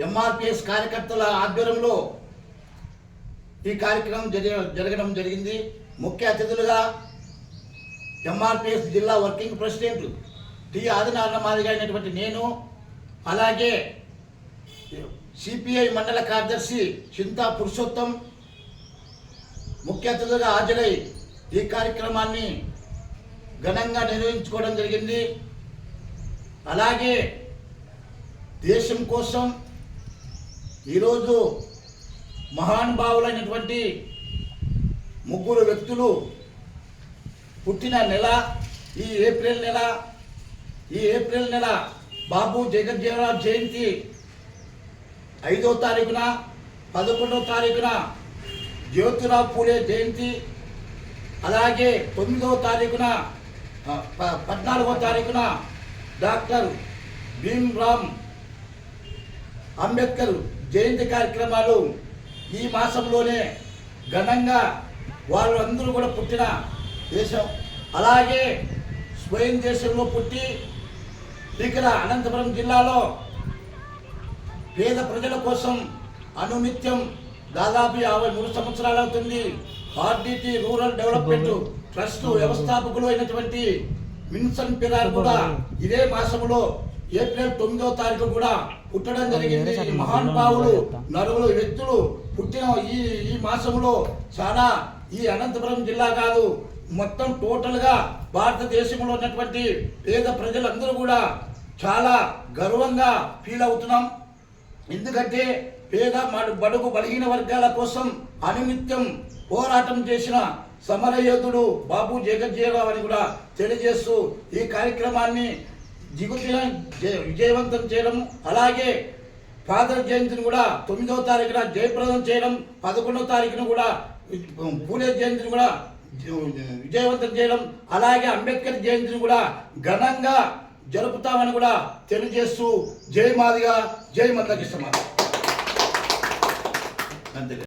ఎంఆర్పిఎస్ కార్యకర్తల ఆధ్వర్యంలో ఈ కార్యక్రమం జరి- జరగడం జరిగింది. ముఖ్య అతిథులుగా ఎంఆర్పిఎస్ జిల్లా వర్కింగ్ ప్రెసిడెంట్ టి ఆదినారాయణ మాదిరిగా అయినటువంటి నేను అలాగే సిపిఐ మండల కార్యదర్శి చింతా పురుషోత్తం ముఖ్య అతిథులుగా హాజరై ఈ కార్యక్రమాన్ని ఘనంగా నిర్వహించుకోవడం జరిగింది. అలాగే దేశం కోసం ఈరోజు మహానుభావులైనటువంటి ముగ్గురు వ్యక్తులు పుట్టిన నెల ఈ ఏప్రిల్ నెల ఈ ఏప్రిల్ నెల బాబు జగజ్జీవనరావు జయంతి ఐదో తారీఖున పదకొండవ తారీఖున జ్యోతిరావు పూలే జయంతి అలాగే తొమ్మిదవ తారీఖున పద్నాలుగో తారీఖున డాక్టర్ భీమ్రామ్ అంబేద్కర్ జయంతి కార్యక్రమాలు ఈ మాసంలోనే ఘనంగా వాళ్ళు అందరూ కూడా పుట్టిన దేశం. అలాగే స్వయం దేశంలో పుట్టి ఇక్కడ అనంతపురం జిల్లాలో పేద ప్రజల కోసం అనునిత్యం దాదాపు యాభై మూడు సంవత్సరాలు అవుతుంది. ఆర్డిటి రూరల్ డెవలప్మెంట్ ట్రస్ట్ వ్యవస్థాపకులు అయినటువంటి విన్సన్ పిరార్ కూడా ఇదే మాసంలో ఏప్రిల్ తొమ్మిదో తారీఖు కూడా పుట్టడం జరిగింది. ఈ మహానుభావులు నలుగురు వ్యక్తులు పుట్టిన ఈ ఈ మాసంలో చాలా ఈ అనంతపురం జిల్లా కాదు మొత్తం టోటల్గా భారతదేశంలో ఉన్నటువంటి పేద ప్రజలందరూ కూడా చాలా గర్వంగా ఫీల్ అవుతున్నాం. ఎందుకంటే పేద బడుగు బలహీన వర్గాల కోసం అనునిత్యం పోరాటం చేసిన సమరయోధుడు బాబు జగజ్జీవరావు అని కూడా తెలియజేస్తూ ఈ కార్యక్రమాన్ని జిగుతుల విజయవంతం చేయడం అలాగే ఫాదర్ జయంతిని కూడా తొమ్మిదవ తారీఖున జయప్రదం చేయడం పదకొండవ తారీఖున కూడా పూలే జయంతిని కూడా విజయవంతం చేయడం అలాగే అంబేద్కర్ జయంతిని కూడా ఘనంగా జరుపుతామని కూడా తెలియజేస్తూ జై మాదిగా జై మందకృష్ణ అంతే